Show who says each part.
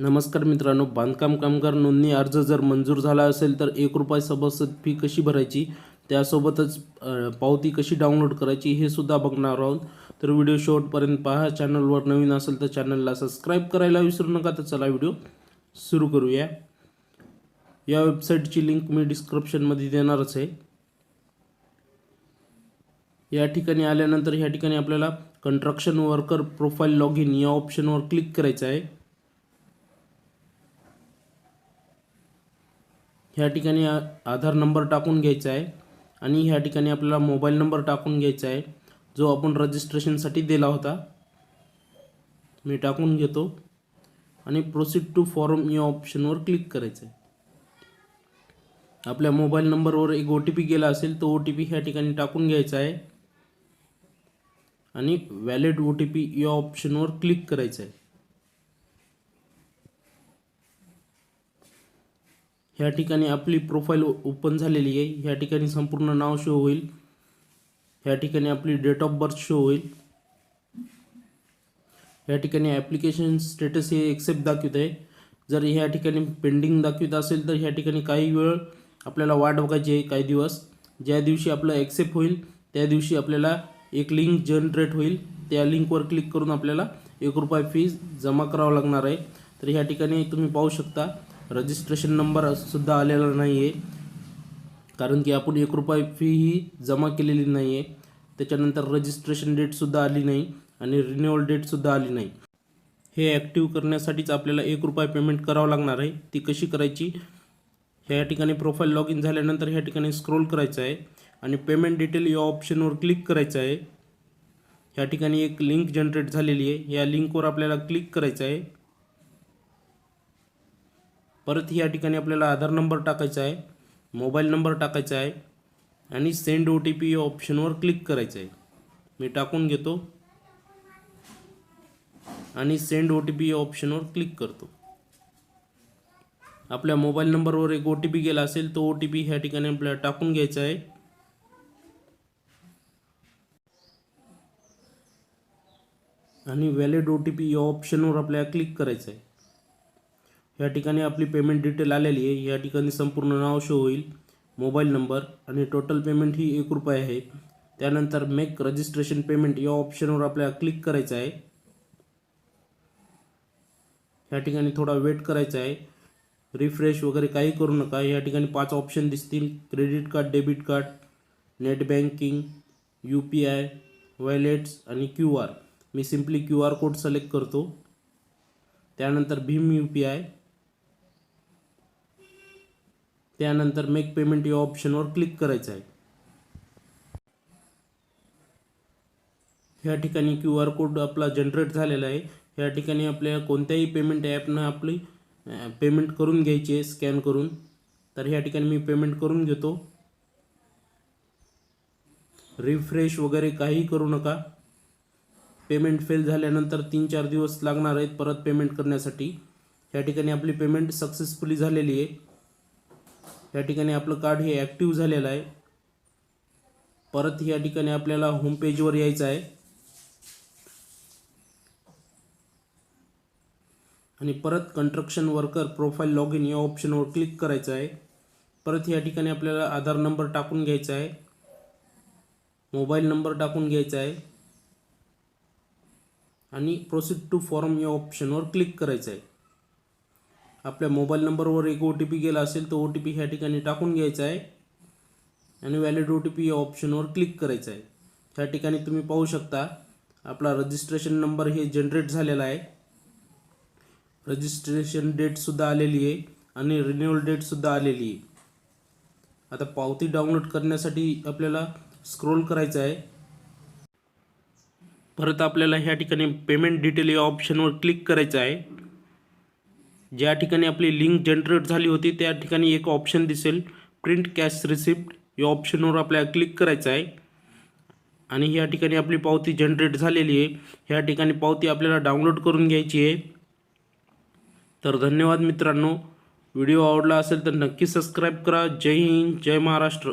Speaker 1: नमस्कार मित्रांनो बांधकाम कामगार नोंदणी अर्ज जर मंजूर झाला असेल तर एक रुपये सभासद फी कशी भरायची? त्यासोबतच पावती कशी डाउनलोड करायची हे सुद्धा बघणार आहोत. तर व्हिडिओ शेवटपर्यंत पहा. चॅनलवर नवीन असेल तर चॅनलला सबस्क्राईब करायला विसरू नका. तर चला व्हिडिओ सुरू करूया. या वेबसाईटची लिंक मी डिस्क्रिप्शनमध्ये देणारच आहे. या ठिकाणी आल्यानंतर या ठिकाणी आपल्याला construction worker profile log in या ऑप्शनवर क्लिक करायचं आहे. ह्या ठिकाणी आ- आधार नंबर टाकून घ्यायचा आहे आणि ह्या ठिकाणी आपल्याला मोबाईल नंबर टाकून घ्यायचा आहे जो आपण रजिस्ट्रेशनसाठी दिला होता. मी टाकून घेतो आणि प्रोसीड टू फॉर्म या ऑप्शनवर क्लिक करायचं आहे आपल्या मोबाईल नंबरवर एक ओ टी पी गेला असेल तो ओ टी पी ह्या ठिकाणी टाकून घ्यायचा आहे. आणि व्हॅलिड ओ टी पी या ऑप्शनवर क्लिक करायचं आहे ह्या ठिकाणी आपली प्रोफाईल ओपन झालेली आहे. ह्या ठिकाणी संपूर्ण नाव शो होईल. ह्या ठिकाणी आपली डेट ऑफ बर्थ शो होईल. ह्या ठिकाणी ॲप्लिकेशन स्टेटस हे एक्सेप्ट दाखवत आहे. जर ह्या ठिकाणी पेंडिंग दाखवत असेल तर ह्या ठिकाणी काही वेळ आपल्याला वाट बघायची आहे काही दिवस. ज्या दिवशी आपलं ॲक्सेप्ट होईल त्या दिवशी आपल्याला एक लिंक जनरेट होईल. त्या लिंकवर क्लिक करून आपल्याला एक रुपये फीज जमा करावं लागणार आहे. तर ह्या ठिकाणी तुम्ही पाहू शकता रजिस्ट्रेशन नंबर सुद्धा आलेला नाही आहे कारण की आपण एक रुपये फी ही जमा केलेली नाही आहे त्याच्यानंतर रजिस्ट्रेशन डेटसुद्धा आली नाही आणि रिन्युअल डेटसुद्धा आली नाही. हे ॲक्टिव्ह करण्यासाठीच आपल्याला एक रुपये पेमेंट करावं लागणार आहे. ती कशी करायची? ह्या ठिकाणी प्रोफाईल लॉग इन झाल्यानंतर ह्या ठिकाणी स्क्रोल करायचं आहे आणि पेमेंट डिटेल या ऑप्शनवर क्लिक करायचं आहे. ह्या ठिकाणी एक लिंक जनरेट झालेली आहे. या लिंकवर आपल्याला क्लिक करायचं आहे. परत या ठिकाणी आपल्याला आधार नंबर टाकायचा आहे मोबाईल नंबर टाकायचा आहे आणि सेंड ओ टी पी या ऑप्शनवर क्लिक करायचं आहे. मी टाकून घेतो आणि सेंड ओ टी पी या ऑप्शनवर क्लिक करतो. आपल्या मोबाईल नंबरवर एक ओ टी पी गेला असेल तो ओ टी पी ह्या ठिकाणी आपल्याला टाकून घ्यायचा आहे. आणि व्हॅलिड ओ टी पी या ऑप्शनवर आपल्याला क्लिक करायचं आहे. या ठिकाणी आपली पेमेंट डिटेल आलेली आहे. या ठिकाणी संपूर्ण नाव शो होईल मोबाईल नंबर आणि टोटल पेमेंट ही एक रुपये आहे. त्यानंतर मेक रजिस्ट्रेशन पेमेंट या ऑप्शनवर आपल्याला क्लिक करायचं आहे. या ठिकाणी थोडा वेट करायचा आहे. रिफ्रेश वगैरे काही करू नका. या ठिकाणी पाच ऑप्शन दिसतील. Credit card debit card net banking U P I wallets आणि क्यू आर मी simply Q R code select करतो. त्यानंतर भीम यू पी आय त्यानंतर मेक पेमेंट या ऑप्शनवर क्लिक करायचं आहे. ह्या ठिकाणी क्यू आर कोड आपला जनरेट झालेला आहे. ह्या ठिकाणी आपल्या कोणत्याही पेमेंट ॲपनं आपली पेमेंट करून घ्यायची आहे स्कॅन करून. तर ह्या ठिकाणी मी पेमेंट करून घेतो. रिफ्रेश वगैरे काही करू नका. पेमेंट फेल झाल्यानंतर तीन चार दिवस लागणार आहेत परत पेमेंट करण्यासाठी. या ठिकाणी आपली पेमेंट सक्सेसफुली झालेली आहे. या ठिकाणी आपलं कार्ड हे ॲक्टिव्ह झालेलं आहे. परत या ठिकाणी आपल्याला होम पेजवर यायचं आहे. आणि परत construction worker profile log in या ऑप्शनवर क्लिक करायचं आहे. परत या ठिकाणी आपल्याला आधार नंबर टाकून घ्यायचा आहे. मोबाईल नंबर टाकून घ्यायचा आहे. आणि प्रोसीड टू फॉर्म या ऑप्शनवर क्लिक करायचं आहे. आपल्या मोबाईल नंबरवर एक ओ टी पी गेला असेल तो ओ टी पी ह्या ठिकाणी टाकून घ्यायचा आहे. आणि व्हॅलिड ओ टी पी या ऑप्शनवर क्लिक करायचं आहे. ह्या ठिकाणी तुम्ही पाहू शकता आपला रजिस्ट्रेशन नंबर हे जनरेट झालेला आहे. रजिस्ट्रेशन डेटसुद्धा आलेली आहे आणि रिन्युअल डेटसुद्धा आलेली आहे. आता पावती डाउनलोड करण्यासाठी आपल्याला स्क्रोल करायचं आहे. परत आपल्याला ह्या ठिकाणी पेमेंट डिटेल या ऑप्शनवर क्लिक करायचं आहे. ज्या ठिकाणी आपली लिंक जनरेट झाली होती त्या ठिकाणी एक ऑप्शन दिसेल. प्रिंट कॅश रिसिप्ट या ऑप्शनवर आपल्याला क्लिक करायचं आहे. आणि या ठिकाणी आपली पावती जनरेट झालेली आहे. ह्या ठिकाणी पावती आपल्याला डाउनलोड करून घ्यायची आहे. तर धन्यवाद मित्रांनो. व्हिडिओ आवडला असेल तर नक्की सबस्क्राईब करा. जय हिंद जय महाराष्ट्र.